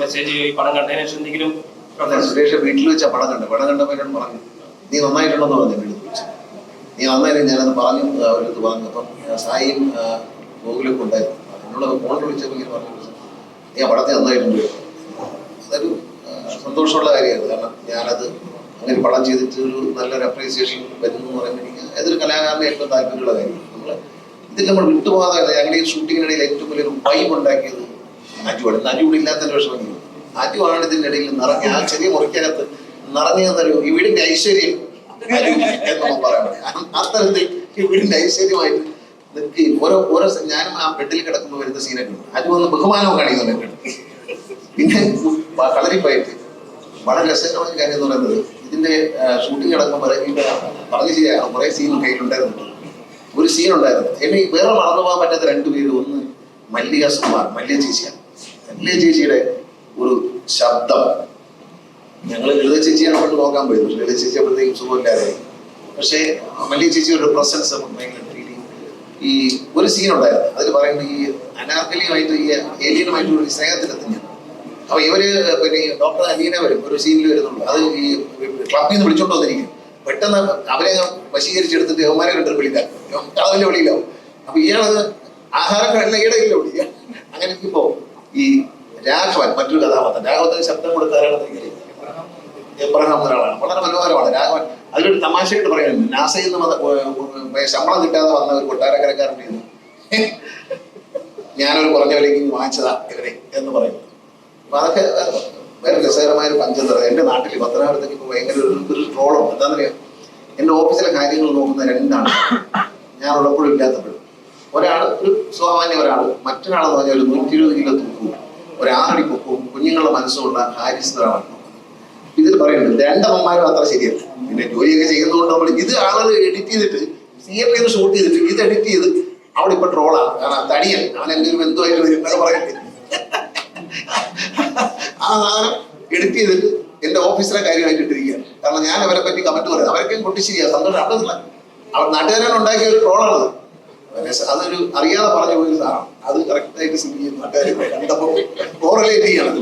Message ഈ കണ്ടതിന് സുരേഷ് വീട്ടിൽ വെച്ച പടം കണ്ടു പടം കണ്ടപ്പോൾ പറഞ്ഞു നീ നന്നായിട്ടുണ്ടെന്ന് പറഞ്ഞു നീ നന്നായി ഞാനത് പറഞ്ഞു അവരടുത്ത് പറഞ്ഞു. അപ്പം സായിയും ആ, ഗോകുലൊക്കെ ഉണ്ടായിരുന്നു. എന്നോട് ഫോണിൽ വിളിച്ചപ്പോൾ ഇങ്ങനെ പറഞ്ഞു നീ ആ പടത്തെ നന്നായിട്ടുണ്ട്. കേട്ടോ." അതൊരു സന്തോഷമുള്ള കാര്യമാണ് കാരണം ഞാനത് അങ്ങനെ പടം ചെയ്തിട്ട് ഒരു നല്ലൊരു അപ്രീസിയേഷൻ വരുന്നു എന്ന് പറയുമ്പോൾ എനിക്ക് ഏതൊരു കലാകാരന്റെ ഏറ്റവും താല്പര്യമുള്ള കാര്യമാണ്. നമ്മൾ ഇതിൽ നമ്മൾ വിട്ടുപോകാതെ ഞങ്ങളുടെ ഈ ഷൂട്ടിങ്ങിനിടയിൽ ഏറ്റവും വലിയൊരു വൈബ് ഉണ്ടാക്കിയത് നാറ്റുവാണ് നാറ്റുകൂടി ഇല്ലാത്തൊരു വിഷമം നാറ്റുവാണ് ഇതിന്റെ ഇടയിൽ നിറഞ്ഞ ആ ചെറിയ മുറിക്കകത്ത് നിറഞ്ഞു നിന്നൊരു ഈ വീടിന്റെ ഐശ്വര്യം പറയാം അത്തരത്തിൽ ഈ വീടിന്റെ ഐശ്വര്യമായിട്ട് നിൽക്കുകയും ഓരോ ഓരോ ഞാനും ആ ബെഡിൽ കിടക്കുമ്പോൾ വരുന്ന സീനൊക്കെ ഉണ്ട്. അത് വന്ന് ബഹുമാനവും കാണിക്കുന്നുണ്ട് പിന്നെ കളരി കളരിപ്പായിട്ട് വളരെ രസകരമായ കാര്യം എന്ന് പറയുന്നത് ഇതിന്റെ ഷൂട്ടിംഗ് കിടക്കുമ്പോൾ പറഞ്ഞു ശരിയാണ് കുറെ സീൻ കയ്യിലുണ്ടായിരുന്നു. ഒരു സീൻ ഉണ്ടായിരുന്നു എന്നെ വേറെ മറന്നു പോകാൻ പറ്റാത്ത രണ്ടുപേര് ഒന്ന് മല്ലിക സുമാർ മല്ലിക ചേച്ചിയാണ്. മല്ലിക ചേച്ചിയുടെ ഒരു ശബ്ദം. ഞങ്ങൾ ലളിത ചേച്ചിയാണ് കൊണ്ട് നോക്കാൻ പക്ഷെ ലളിത ചേച്ചി അപ്പോഴത്തേക്കും സുഖമില്ലാതെ പക്ഷേ മല്ലിക ചേച്ചിയുടെ പ്രസൻസ് ഈ ഒരു സീൻ ഉണ്ടായിരുന്നു. അതിൽ പറയുന്നത് ഈ അനാർക്കലിയുമായിട്ട് ഈ ഏലിയനുമായിട്ട് ഒരു സ്നേഹത്തിലെത്തി ഞാൻ അപ്പൊ ഇവർ പിന്നെ ഡോക്ടർ അലീന വരും. ഒരു സീനിൽ വരുന്നുള്ളൂ അത് ഈ ക്ലബിൽ നിന്ന് വിളിച്ചോണ്ട് വന്നിരിക്കും പെട്ടെന്ന് അവരെ വശീകരിച്ചെടുത്തിട്ട് യവന്മാരെ കണ്ടിട്ട് വിളിക്കാം അതിന്റെ വെളിയിലാവും അപ്പൊ ഇയാളത് ആഹാരം ഇടയില്ല വിളിക്കുക അങ്ങനെ ഇപ്പോ ഈ രാഘവൻ മറ്റൊരു കഥാപാത്രം. രാഘവത്തിന് ശബ്ദം കൊടുത്താരാണെന്ന് എബ്രഹാം എന്നൊരാളാണ്. വളരെ മനോഹരമാണ് രാഘവൻ. അതിലൊരു തമാശയായിട്ട് പറയുന്നത് നാസയിൽ നിന്ന് ശമ്പളം കിട്ടാതെ വന്ന ഒരു കൊട്ടാരക്കരക്കാരന്റെ കയ്യിൽ ഞാനൊരു കുറഞ്ഞ വിലയ്ക്ക് വാങ്ങിച്ചതാ ഇവരെ എന്ന് പറയുന്നു അപ്പൊ അതൊക്കെ വേറെ രസകരമായ ഒരു പഞ്ചതന്ത്രം എന്റെ നാട്ടിൽ പത്തനാപുരത്തേക്ക് ഇപ്പൊ ഭയങ്കര ഒരു ഒരു ട്രോളുണ്ട്. എന്താണെന്നറിയാം എന്റെ ഓഫീസിലെ കാര്യങ്ങൾ നോക്കുന്ന രണ്ടാണ്. ഞാൻ ഉള്ളപ്പോഴും ഇല്ലാത്തപ്പോഴും. ഒരാൾ ഒരു സാമാന്യ ഒരാൾ മറ്റൊരാളെന്ന് പറഞ്ഞാൽ ഒരു നൂറ്റി ഇരുപത് കിലോ ആറടി പൊക്കവും മനസ്സുള്ള ഹാരിസ് നിറമാണ് ഇതിൽ പറയുന്നുണ്ട് രണ്ടമ്മമാരും അത്ര ശരിയല്ല. പിന്നെ ജോലിയൊക്കെ ചെയ്യുന്നതുകൊണ്ട് നമ്മൾ ഇത് ആളുകൾ എഡിറ്റ് ചെയ്തിട്ട് തിയേറ്ററിൽ നിന്ന് ഷൂട്ട് ചെയ്തിട്ട് ഇത് എഡിറ്റ് ചെയ്ത് അവിടെ ഇപ്പൊ ട്രോളാണ് കാരണം തടിയൻ അവൻ എന്റെ ഒരു ബന്ധുവായിട്ട് വരും എന്നൊക്കെ പറയട്ടെ ആ സാധനം എഡിറ്റ് ചെയ്തിട്ട് എന്റെ ഓഫീസിലെ കാര്യമായിട്ട് ഇട്ടിരിക്കുകയാണ്. കാരണം ഞാൻ അവരെ പറ്റി കമന്റ് പറയാം. അവരൊക്കെ പൊട്ടിശരിയാ സന്തോഷം. അവിടെ അവർ നാട്ടുകാരൻ ഉണ്ടാക്കിയ ഒരു ട്രോളാണത് അതൊരു അറിയാതെ പറഞ്ഞു പോയൊരു സാധനം. അത് കറക്റ്റായിട്ട് സിനിമ നാട്ടുകാർ കണ്ടപ്പോൾ കോറലേറ്റ് ചെയ്യണം.